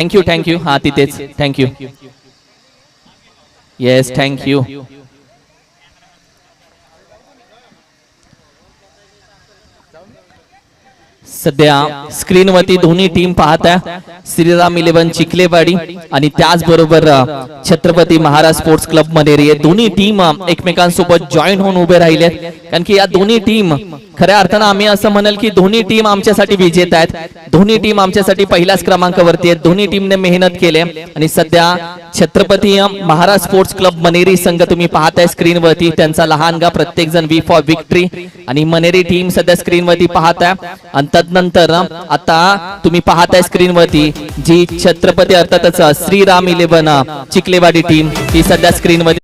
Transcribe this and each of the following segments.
Thank you thank you हा तिथेच thank you yes thank you सध्या स्क्रीनवरती दोन्ही टीम पाहत आहे श्रीराम इलेव्हन चिखलेवाडी आणि त्याचबरोबर छत्रपती महाराज स्पोर्ट्स क्लब मनेरी हे दोन्ही टीम एकमेकांसोबत जॉईन होऊन उभे राहिले कारण की या दोन्ही टीम खऱ्या अर्थानं आम्ही असं म्हणाल की दोन्ही टीम आमच्यासाठी विजेत आहेत. दोन्ही टीम आमच्यासाठी पहिल्याच क्रमांकावरती आहेत. दोन्ही टीमने मेहनत केली आणि सध्या छत्रपती महाराज स्पोर्ट्स क्लब मनेरी संघ तुम्ही पाहताय स्क्रीनवरती. त्यांचा लहानगा प्रत्येक जण वी फॉर विक्ट्री आणि मनेरी टीम सध्या स्क्रीनवरती पाहताय. आणि तदनंतर आता तुम्ही पाहताय स्क्रीनवरती जी छत्रपती अर्थातच श्रीराम इलेव्हन चिकलेवाडी टीम ही सध्या स्क्रीनवरती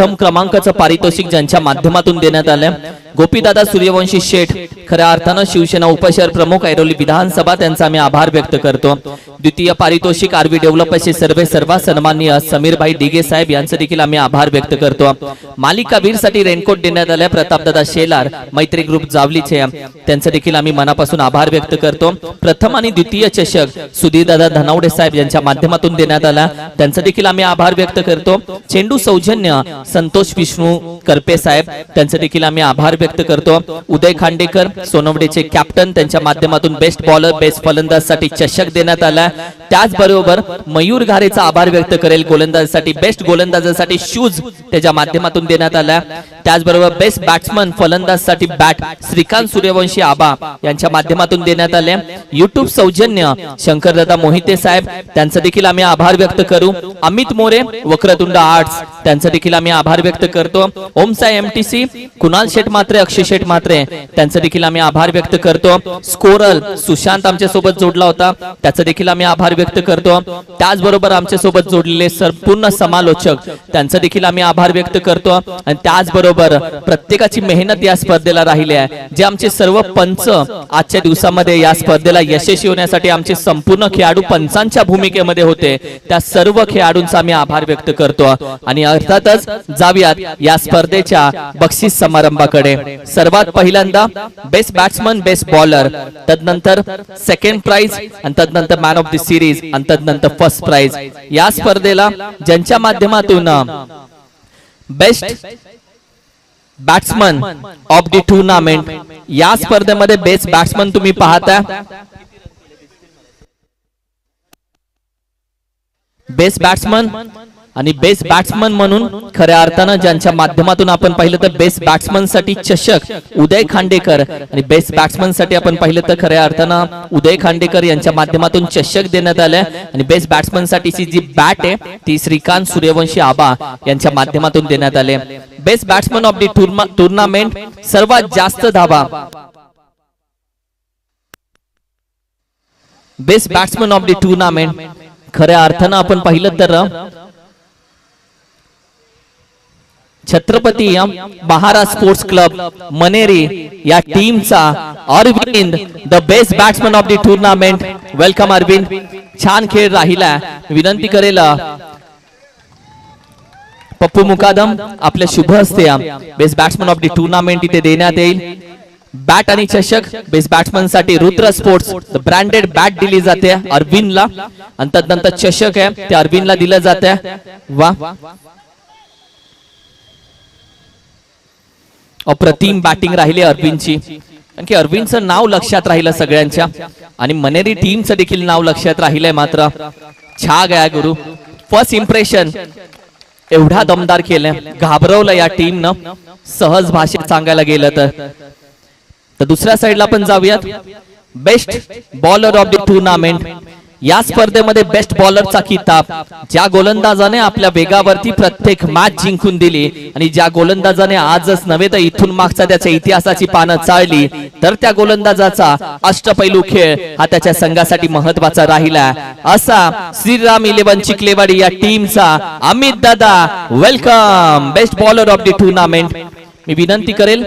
प्रथम क्रमांकाचं पारितोषिक ज्यांच्या माध्यमातून देण्यात आलं गोपीदादा सूर्यवंशी शेठ. खऱ्या अर्थानं शिवसेना उपशहर प्रमुख ऐरोली विधानसभा त्यांचा आम्ही आभार व्यक्त करतो. द्वितीय पारितोषिक आरवी डेव्हलपर्सचे सर्वे सर्व सन्माननीय समीरभाई दिगे साहेब यांचं देखील आम्ही आभार व्यक्त करतो. मालिकावीरसाठी रेनकोट देण्यात आल्या प्रतापदादा शेलार मैत्री ग्रुप जावलीचे त्यांचं देखील आम्ही मनापासून आभार व्यक्त करतो. प्रथम आणि द्वितीय चषक सुधीरदादा धनावडे साहेब यांच्या माध्यमातून देण्यात आला त्यांचं देखील आम्ही आभार व्यक्त करतो. चेंडू सौजन्य संतोष विष्णू करपे साहेब त्यांचं देखील आम्ही आभार व्यक्त करतो. उदय खांडेकर सोनवडेचे कॅप्टन त्यांच्या माध्यमातून बेस्ट बॉलर बेस्ट फलंदाजसाठी चषक देण्यात आला. त्याचबरोबर मयूर घारेचा आभार व्यक्त करेल गोलंदाजासाठी बेस्ट गोलंदाजासाठी शूज त्याच्या माध्यमातून देण्यात आला. त्याचबरोबर बेस्ट बॅट्समन फलंदाजसाठी बॅट श्रीकांत सूर्यवंशी आबा यांच्या माध्यमातून देण्यात आले. युट्यूब सौजन्य शंकरदादा मोहिते साहेब त्यांचं देखील आम्ही आभार व्यक्त करू. अमित मोरे वक्रतुंड आर्ट्स त्यांचं देखील आम्ही आभार व्यक्त करतो. ओमसा एमटीसी कुणाल शेठ मात्रे अक्षय शेठ मात्रे त्यांचं देखील आम्ही आभार व्यक्त करतो. स्कोरल सुशांत आमच्यासोबत जोडला होता. त्याचं देखील आम्ही आभार व्यक्त करतो. त्याचबरोबर आमच्यासोबत जोडलेले संपूर्ण समालोचक त्यांचं देखील आम्ही आभार व्यक्त करतो. आणि त्याचबरोबर प्रत्येकाची मेहनत या स्पर्धेला राहिली आहे. जे आमचे सर्व पंच आजच्या दिवसामध्ये या स्पर्धेला यशस्वी होण्यासाठी आमचे संपूर्ण खेळाडू पंचांच्या भूमिकेमध्ये होते. त्या सर्व खेळाडूंचा आम्ही आभार व्यक्त करतो. आणि अर्थातच जाऊयात या स्पर्धेच्या बक्षीस समारंभाकडे. सर्वात पहिल्यांदा बेस्ट बॅट्समन बेस्ट बॉलर तदनंतर सेकंड प्राइज आणि तदनंतर मॅन ऑफ द सिरीज आणि तदनंतर फर्स्ट प्राइज या स्पर्धेला ज्यांच्या माध्यमातून best batsman of the tournament या स्पर्धेमध्ये बेस्ट बॅट्समन तुम्ही पाहता बेस्ट बॅट्समन आणि बेस्ट बॅट्समन म्हणून खऱ्या अर्थानं ज्यांच्या माध्यमातून आपण पाहिलं तर बेस्ट बॅट्समनसाठी चषक उदय खांडेकर. आणि बेस्ट बॅट्समनसाठी आपण पाहिलं तर खऱ्या अर्थानं उदय खांडेकर यांच्या माध्यमातून चषक देण्यात आलंय. आणि बेस्ट बॅट्समन साठीची जी बॅट आहे ती श्रीकांत सूर्यवंशी आबा यांच्या माध्यमातून देण्यात आले. Best batsman of the tournament सर्वात जास्त धावा. Best batsman of the tournament खऱ्या अर्थानं आपण पाहिलं तर छत्रपती बहारा स्पोर्ट्स क्लब मनेरी या टीमचा Arvind the best batsman of the tournament welcome Arvind छान खेळ राहिला विनंती करेल पप्पू मुकादम आपल्या शुभ हस्ते best batsman of the tournament इथे देण्यात येईल. बॅट आणि चषक बेस्ट बॅट्समनसाठी रुद्र स्पोर्ट्स ब्रँडेड बॅट दिली जाते अरविंदला आणि तदनंतर चषक आहे ते अरविंदला दिलं जाते वा. अप्रतिम बॅटिंग राहिली अरविंदची. कारण की अरविंदचं नाव लक्षात राहिलं सगळ्यांच्या. आणि मनेरी टीमचं देखील नाव लक्षात राहिलंय मात्र. छा गया गुरु. फर्स्ट इम्प्रेशन एवढा दमदार केलंय. घाबरवलं या टीमनं सहज भाषेत सांगायला गेलं तर. तर दुसऱ्या साईडला पण जाऊयात. Best bowler of the tournament या स्पर्धेमध्ये बेस्ट बॉलरचा किताब ज्या गोलंदाजाने आपल्या वेगावरती प्रत्येक मॅच जिंकून दिली आणि ज्या गोलंदाजाने आजच नव्हे तर इथून मागचा त्याच्या इतिहासाची पानं चाळली तर त्या गोलंदाजाचा अष्टपैलू खेळ हा त्याच्या संघासाठी महत्त्वाचा राहिला. असा श्रीराम इलेव्हन चिखलेवाडी या टीमचा Amit Dada welcome best bowler of the tournament मी विनंती करेल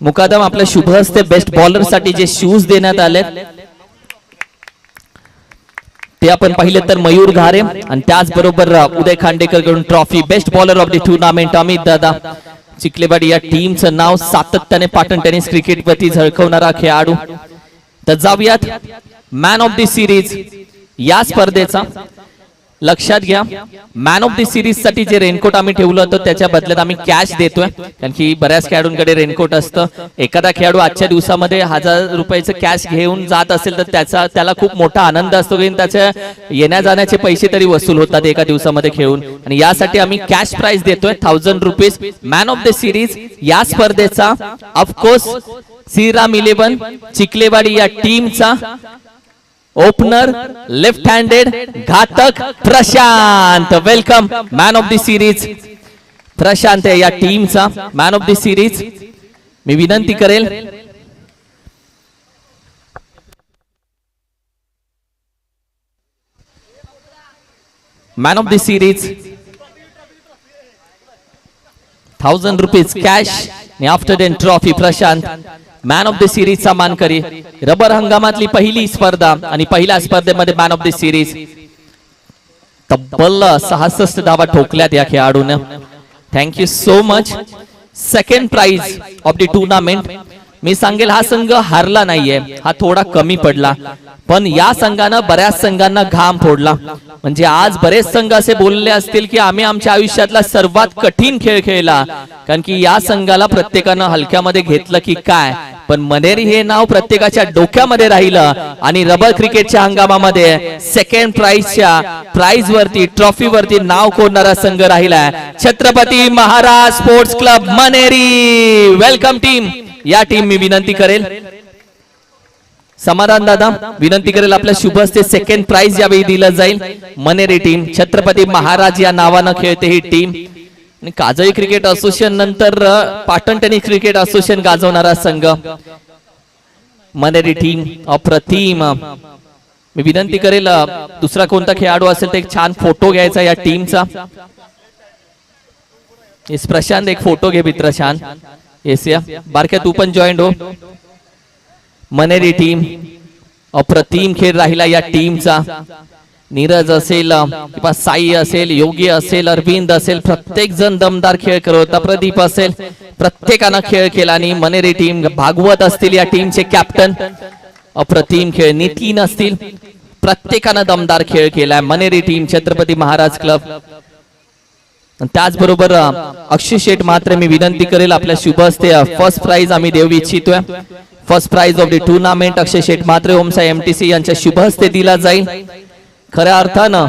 मुकादम आपल्या शुभ हस्ते बेस्ट बॉलरसाठी जे शूज देण्यात आले ते आपण पाहिले तर मयूर घारे आणि त्याचबरोबर Uday खांडेकरकडून trophy best bowler of the tournament Amit Dada. Chikhlewadi या टीमचं नाव सातत्याने पाटण टेनिस क्रिकेट वरती झळकवणारा खेळाडू. तर जाऊयात. मॅन ऑफ द सिरीज या स्पर्धेचा. लक्षात घ्या. मॅन ऑफ द सिरीजसाठी जे रेनकोट आम्ही ठेवलं होतं त्याच्या बदल्यात आम्ही कॅश देतोय. कारण की बऱ्याच खेळाडूंकडे रेनकोट असतं. एखादा खेळाडू आजच्या दिवसामध्ये हजार रुपयाचं कॅश घेऊन जात असेल तर त्याचा त्याला खूप मोठा आनंद असतो. की त्याच्या येण्या जाण्याचे पैसे तरी वसूल होतात एका दिवसामध्ये खेळून. आणि यासाठी आम्ही कॅश प्राइस देतोय thousand rupees man of the series या स्पर्धेचा ऑफकोर्स श्रीराम इलेव्हन चिखलेवाडी या टीमचा ओपनर लेफ्ट हँडेड घातक Prashant welcome man of the series Prashant आहे या टीमचा मॅन ऑफ द सिरीज मी विनंती करेल man of the series thousand rupees cash after then trophy Prashant man of the सिरीजचा मानकरी रबर हंगामातली पहिली स्पर्धा आणि पहिल्या स्पर्धेमध्ये मॅन ऑफ द सिरीज तब्बल सहासष्ट धावा ठोकल्यात या खेळाडून. Thank you so much second prize of the tournament मी सांगेल हा संघ हारला नाहीये. हा थोडा कमी पडला. पण या संघानं बऱ्याच संघांना घाम फोडला. म्हणजे आज बरेच संघ असे बोलले असतील की आम्ही आमच्या आयुष्यातला सर्वात कठीण खेळ खेळला. कारण की या संघाला प्रत्येकानं हलक्यामध्ये घेतलं की काय? पण मनेरी हे नाव प्रत्येकाच्या डोक्यामध्ये राहिलं आणि रबर क्रिकेटच्या हंगामामध्ये सेकंड प्राइजच्या प्राइज वरती ट्रॉफी वरती नाव कोरणारा संघ राहिलाय. Chhatrapati Maharaj sports club Maneri. Welcome team या टीम मी विनंती करेल. समाधान दादा विनंती करेल आपल्या शुभ हस्ते सेकंड प्राइज यावेळी दिलं जाईल. मनेरी टीम छत्रपती महाराज या नावानं खेळते ही टीम आणि काजळी क्रिकेट असोसिएशन नंतर पाटण टेनिस क्रिकेट असोसिएशन गाजवणारा संघ. मनेरी टीम अप्रतिम. मी विनंती करेल दुसरा कोणता खेळाडू असेल तर एक छान फोटो घ्यायचा या टीमचा येस प्रशांत एक फोटो घे मित्र छान. येस या. बारक्या तू पण जॉईंट हो. मनेरी टीम अप्रतिम खेळ राहिला या टीमचा नीरज असेल किंवा साई असेल योगी असेल अरविंद असेल प्रत्येक जण दमदार खेळ करत होता. प्रदीप असेल प्रत्येकानं खेळ केला आणि मनेरी टीम भागवत असतील या टीमचे कॅप्टन अप्रतिम खेळ नितीन असतील प्रत्येकानं दमदार खेळ केलाय. मनेरी टीम छत्रपती महाराज क्लब त्याचबरोबर अक्षय शेठ मात्र मी विनंती करेल आपल्या शुभ हस्ते फर्स्ट प्राइज आम्ही देऊ इच्छितोय. First prize of the tournament Akshay Sheth Matre Omsa MTC यांच्या शुभ हस्ते दिला जाईल. खऱ्या अर्थानं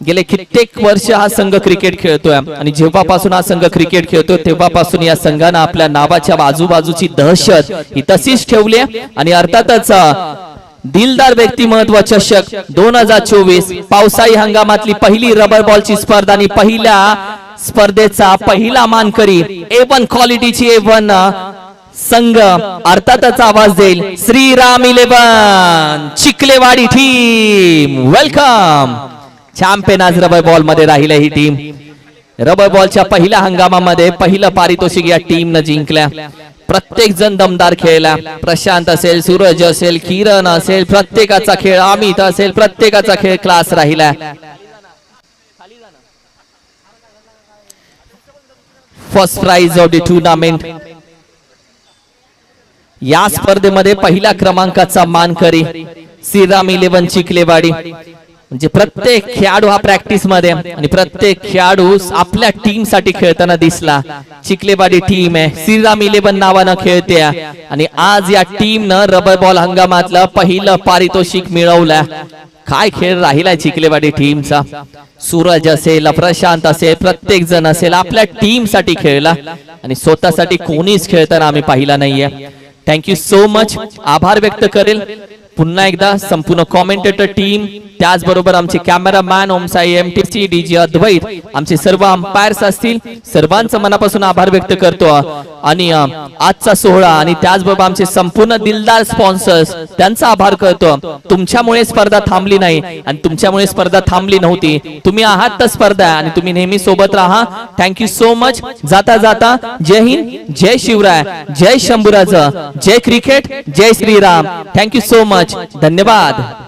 गेले कित्येक वर्ष हा संघ क्रिकेट खेळतोय. आणि जेव्हापासून हा संघ क्रिकेट खेळतोय तेव्हापासून या संघानं आपल्या नावाच्या आजूबाजूची दहशत ही तशीच ठेवली आहे. आणि अर्थातच दिलदार व्यक्तिमत्व चषक दोन हजार चोवीस पावसाळी हंगामातली पहिली रबर बॉलची स्पर्धा आणि पहिल्या स्पर्धेचा पहिला मानकरी ए वन क्वालिटीची ए वन संघ. अर्थातच आवाज देईल. Shriram eleven Chikhlewadi team welcome champion आज रबर बॉलमध्ये राहिलं ही टीम रबर बॉलच्या पहिल्या हंगामामध्ये पहिलं पारितोषिक या टीमनं जिंकल्या. प्रत्येक जण दमदार खेळला. प्रशांत असेल सूरज असेल किरण असेल प्रत्येकाचा खेळ अमित असेल प्रत्येकाचा खेळ क्लास राहिला. First prize of the tournament या स्पर्धेमध्ये पहिल्या क्रमांकाचा मानकरी श्रीराम इलेव्हन चिखलेवाडी. म्हणजे प्रत्येक खेळाडू हा प्रॅक्टिसमध्ये. आणि प्रत्येक खेळाडू आपल्या टीमसाठी खेळताना दिसला. चिखलेबाडी टीम आहे. श्रीराम इलेव्हन नावानं खेळते. आणि आज या टीमनं रबर बॉल हंगामातलं पहिलं पारितोषिक मिळवलं काय खेळ राहिलाय चिखलेबाडी टीमचा सूरज असेल प्रशांत असेल प्रत्येक जण असेल आपल्या टीमसाठी खेळला. आणि स्वतःसाठी कोणीच खेळताना आम्ही पाहिला नाहीये. थँक्यू सो मच आभार व्यक्त करेल. पुन्हा एकदा संपूर्ण कॉमेंटेटर टीम त्याचबरोबर आमचे cameraman Omsai M T C D G Advait आमचे सर्व अंपायर्स असतील सर्वांचं मनापासून आभार व्यक्त करतो. आणि आजचा सोहळा आणि त्याचबरोबर आमचे संपूर्ण दिलदार स्पॉन्सर्स त्यांचा आभार करतो. तुमच्यामुळे स्पर्धा थांबली नाही आणि तुमच्यामुळे स्पर्धा थांबली नव्हती. तुम्ही आहात तर स्पर्धा आणि तुम्ही नेहमी सोबत राहा. थँक्यू सो मच जाता जाता जय हिंद जय शिवराय जय शंभूराज जय cricket Jai Shriram. Thank you so much much धन्यवाद.